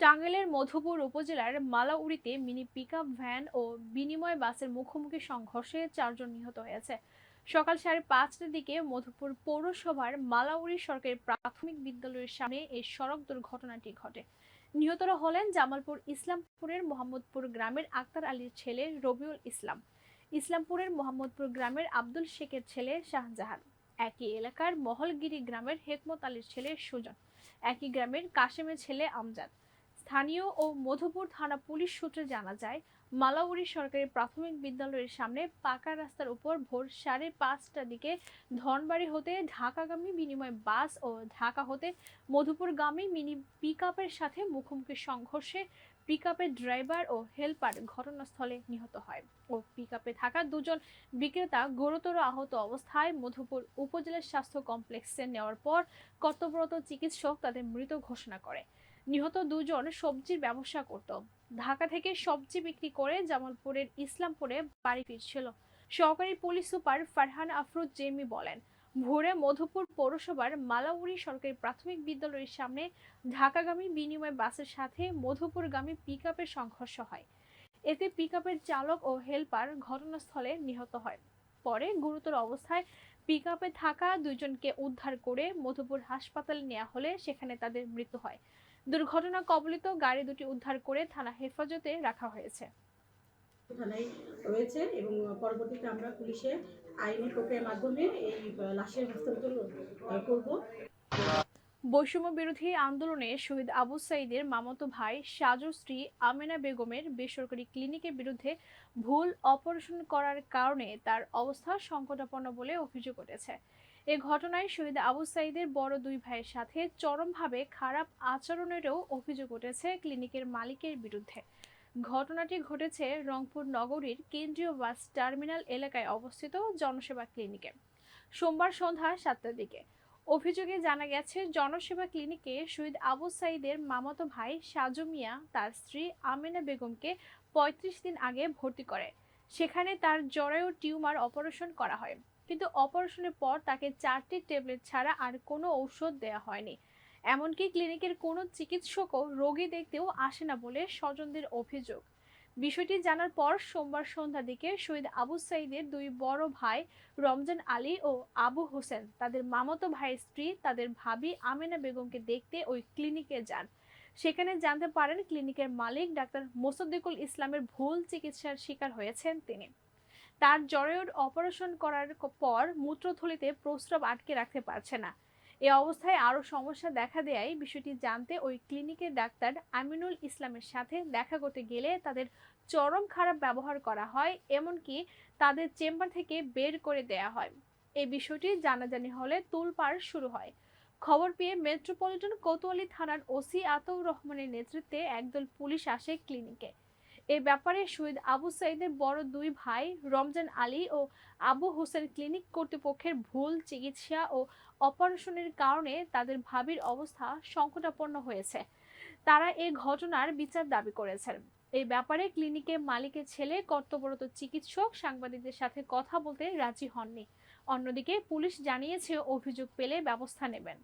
টাঙ্গাইলের মধুপুর উপজেলার মালাউড়িতে মিনি পিকআপ ভ্যান ও বিনিময় বাসের মুখোমুখি সংঘর্ষে চারজন নিহত হয়েছে। সকাল সাড়ে পাঁচটার দিকে মধুপুর পৌরসভার মালাউড়ি সরকারি প্রাথমিক বিদ্যালয়ের সামনে এই সড়ক দুর্ঘটনাটি ঘটে। নিহতরা হলেন জামালপুর ইসলামপুরের মোহাম্মদপুর গ্রামের আক্তার আলীর ছেলে রবিউল ইসলাম। ইসলামপুরের মোহাম্মদপুর গ্রামের আব্দুল শেখের ছেলে শাহজাহান। একই এলাকার মহলগিরি গ্রামের হেকমত আলীর ছেলে সুজন। একই গ্রামের কাশেমের ছেলে আমজাদ। স্থানীয় ও মধুপুর থানা পুলিশ সূত্রে জানা যায় মালাউড়ি সরকারি প্রাথমিক বিদ্যালয়ের সামনে পাকা রাস্তার উপর ভোর সাড়ে পাঁচটার দিকে ধনবাড়ি হতে ঢাকাগামী বিনিময় বাস ও ঢাকা হতে মধুপুরগামী মিনি পিকআপের সাথে মুখোমুখি সংঘর্ষে পিকআপের ড্রাইভার ও হেলপার ঘটনাস্থলে নিহত হয় ও পিকআপে থাকা দুজন বিক্রেতা গুরুতর আহত অবস্থায় মধুপুর উপজেলা স্বাস্থ্য কমপ্লেক্সে নেওয়ার পর কর্তব্যরত চিকিৎসক তাদের মৃত ঘোষণা করে। নিহত দুজন সবজির ব্যবসা করত। ঢাকা থেকে সবজি বিক্রি করে জামালপুরের ইসলামপুরে বাড়ি ফিরছিল। সহকারী পুলিশ সুপার ফারহান আফরোজ জেমি বলেন, ভোরে মধুপুর পৌরসভার মালাউড়ি সরকারি প্রাথমিক বিদ্যালয়ের সামনে ঢাকাগামী বিনিময় বাসের সাথে মধুপুরগামী পিকআপের সংঘর্ষ হয়। এতে পিকআপের চালক ও হেলপার ঘটনাস্থলে নিহত হয়। পরে গুরুতর অবস্থায় পিকআপে থাকা দুইজনকে উদ্ধার করে মধুপুর হাসপাতালে নেওয়া হলে সেখানে তাদের মৃত্যু হয়। দুর্ঘটনা কবলিত গাড়ি দুটি উদ্ধার করে থানা হেফাজতে রাখা হয়েছে। থানায় রয়েছে এবং পরবর্তীতে আমরা পুলিশে আইনি প্রক্রিয়ার মাধ্যমে এই লাশের হস্তান্তর করব। বৈষম্য বিরোধী আন্দোলনে শহীদ আবু সাইদের মামাতো ভাই সাজু স্ত্রী আমেনা বেগমের বেসরকারি ক্লিনিকের বিরুদ্ধে ভুল অপারেশন করার কারণে তার অবস্থা সংকটাপন্ন বলে অভিযোগ উঠেছে। এ ঘটনায় শহীদ আবু সাইদের বড় দুই ভাইয়ের সাথে চরমভাবে খারাপ আচরণেরও অভিযোগ উঠেছে ক্লিনিকের মালিকের বিরুদ্ধে। ঘটনাটি ঘটেছে রংপুর নগরীর কেন্দ্রীয় বাস টার্মিনাল এলাকায় অবস্থিত জনসেবা ক্লিনিকে। সোমবার সন্ধ্যা সাতটার দিকে। অভিযোগে জানা গেছে, জনসেবা ক্লিনিকে শহীদ আবু সাইদের মামাতো ভাই সাজু মিয়া, তার স্ত্রী আমেনা বেগমকে পঁয়ত্রিশ দিন আগে ভর্তি করে। সেখানে তার জরায়ু টিউমার অপারেশন করা হয়। কিন্তু অপারেশনের পর তাকে চারটি ট্যাবলেট ছাড়া আর কোনো ঔষধ দেওয়া হয়নি। এমনকি ক্লিনিকের কোনো চিকিৎসকও রোগী দেখতেও আসে না বলে স্বজনদের অভিযোগ। বিষয়টি জানার পর সোমবার সন্ধ্যা দিকে শহীদ আবু সাইদের দুই বড় ভাই রমজান আলী ও আবু হোসেন, তাদের মামাতো ভাইয়ের স্ত্রী, তাদের ভাবি আমেনা বেগমকে দেখতে ওই ক্লিনিকে যান। সেখানে জানতে পারেন, ক্লিনিকের মালিক ডাক্তার মোসাদ্দিকুল ইসলামের ভুল চিকিৎসার শিকার হয়েছেন তিনি। তার জরায়ুর অপারেশন করার পর মূত্রথলিতে প্রস্রাব আটকে রাখতে পারছে না। এ অবস্থায় আরও সমস্যা দেখা দেয় বিষয়টি জানতে ওই ক্লিনিকের ডাক্তার আমিনুল ইসলামের সাথে দেখা করতে গেলে তাদের চরম খারাপ ব্যবহার করা হয়, এমনকি তাদের চেম্বার থেকে বের করে দেয়া হয়। এই বিষয়টি জানাজানি হলে তোলপাড় শুরু হয়। খবর পেয়ে মেট্রোপলিটন কোতোয়ালি থানার ওসি আতৌর রহমানের নেতৃত্বে একদল পুলিশ আসে ক্লিনিকে। এ ব্যাপারে শহীদ আবু সাইদের বড় দুই ভাই রমজান আলী ও আবু হোসেন ক্লিনিক কর্তৃপক্ষের ভুল চিকিৎসা ও অপারেশনের কারণে তাদের ভাবির অবস্থা সংকটাপন্ন হয়েছে। তারা এই ঘটনার বিচার দাবি করেছেন। এই ব্যাপারে ক্লিনিকের মালিকের ছেলে, কর্তব্যরত চিকিৎসক সাংবাদিকদের সাথে কথা বলতে রাজি হননি। অন্যদিকে পুলিশ জানিয়েছে, অভিযোগ পেলে ব্যবস্থা নেবেন।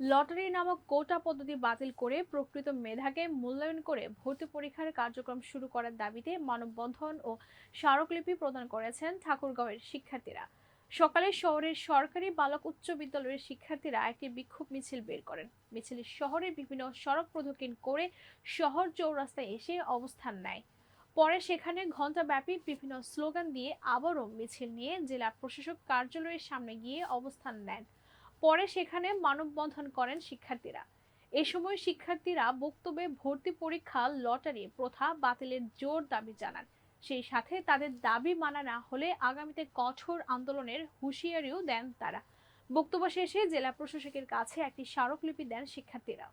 লটারি নামক কোটা পদ্ধতি বাতিল করে প্রকৃত মেধাকে মূল্যায়ন করে ভর্তি পরীক্ষার কার্যক্রম শুরু করার দাবিতে মানববন্ধন ও স্মারকলিপি প্রদান করেছেন ঠাকুরগাঁওয়ের শিক্ষার্থীরা। সকালে শহরের সরকারি বালক উচ্চ বিদ্যালয়ের শিক্ষার্থীরা একটি বিক্ষোভ মিছিল বের করেন। মিছিল শহরের বিভিন্ন সড়ক প্রদক্ষিণ করে শহর চৌরাস্তায় এসে অবস্থান নেয়। পরে সেখানে ঘণ্টাব্যাপী বিভিন্ন স্লোগান দিয়ে আবারও মিছিল নিয়ে জেলা প্রশাসক কার্যালয়ের সামনে গিয়ে অবস্থান নেন। পরে সেখানে মানববন্ধন করেন শিক্ষার্থীরা। এ সময় শিক্ষার্থীরা বক্তব্যে ভর্তি পরীক্ষা, লটারি, প্রথা, বাতিলের জোর দাবি জানান। সেই সাথে তাদের দাবি মানা না হলে আগামীতে কঠোর আন্দোলনের হুঁশিয়ারিও দেন তারা। বক্তব্য শেষে জেলা প্রশাসকের কাছে একটি স্মারকলিপি দেন শিক্ষার্থীরা।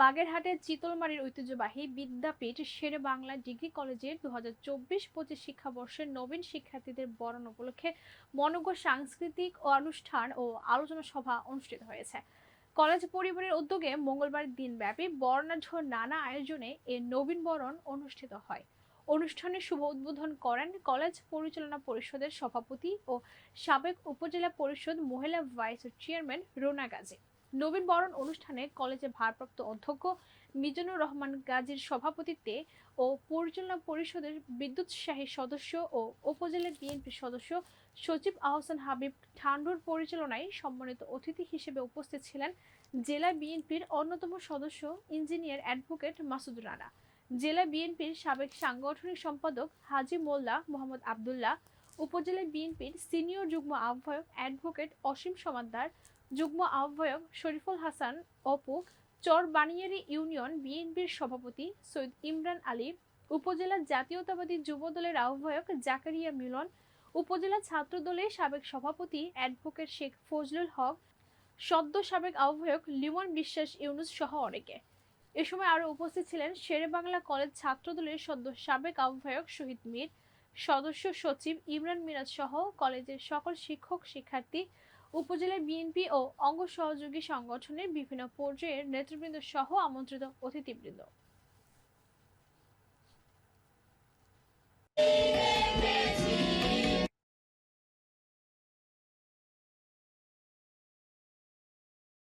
বাগেরহাটের চিতলমারির ঐতিহ্যবাহী বিদ্যাপীঠ শেরে বাংলা ডিগ্রি কলেজের দু হাজার চব্বিশ পঁচিশ শিক্ষাবর্ষের নবীন শিক্ষার্থীদের বরণ উপলক্ষে মনোজ্ঞ সাংস্কৃতিক অনুষ্ঠান ও আলোচনা সভা অনুষ্ঠিত হয়েছে। কলেজ পরিবারের উদ্যোগে মঙ্গলবার দিনব্যাপী বর্ণাঢ্য নানা আয়োজনে এ নবীন বরণ অনুষ্ঠিত হয়। অনুষ্ঠানে শুভ উদ্বোধন করেন কলেজ পরিচালনা পরিষদের সভাপতি ও সাবেক উপজেলা পরিষদ মহিলা ভাইস চেয়ারম্যান রোনা গাজী। নবীন বরণ অনুষ্ঠানে কলেজের ভারপ্রাপ্ত অধ্যক্ষ মিজানুর রহমান গাজীর সভাপতিত্বে ও পরিচালনা পরিষদের বিদ্যুৎসাহী সদস্য ও উপজেলা বিএনপি সদস্য সচিব আহসান হাবিব ঠান্ডুর পরিচালনায় সম্মানিত অতিথি হিসেবে উপস্থিত ছিলেন জেলা বিএনপির অন্যতম সদস্য ইঞ্জিনিয়ার অ্যাডভোকেট মাসুদ রানা। জেলা বিএনপির সাবেক সাংগঠনিক সম্পাদক হাজি মোল্লা মোহাম্মদ আবদুল্লাহ উপজেলা বিএনপির সিনিয়র যুগ্ম আহ্বায়ক অ্যাডভোকেট অসীম সমাদ্দার, যুগ্ম আহ্বায়ক শরীফুল হাসান, অপু, চর বানিয়ারি ইউনিয়ন বিএনপির সভাপতি সৈয়দ ইমরান আলী, উপজেলা জাতীয়তাবাদী যুব দলের আহ্বায়ক জাকারিয়া মিলন, উপজেলা ছাত্র দলের সাবেক সভাপতি অ্যাডভোকেট শেখ ফজলুল হক, সদ্য সাবেক আহ্বায়ক লিমন বিশ্বাস ইউনুস সহ অনেকে। এ সময় আরও উপস্থিত ছিলেন শেরে বাংলা কলেজ ছাত্রদলের সদ্য সাবেক আহ্বায়ক শহীদ মীর সদস্য সচিব ইমরান মিরাজ সহ কলেজের সকল শিক্ষক, শিক্ষার্থী উপজেলা বিএনপি ও অঙ্গ সহযোগী সংগঠনের বিভিন্ন পর্যায়ের নেতৃবৃন্দ সহ আমন্ত্রিত অতিথিবৃন্দ।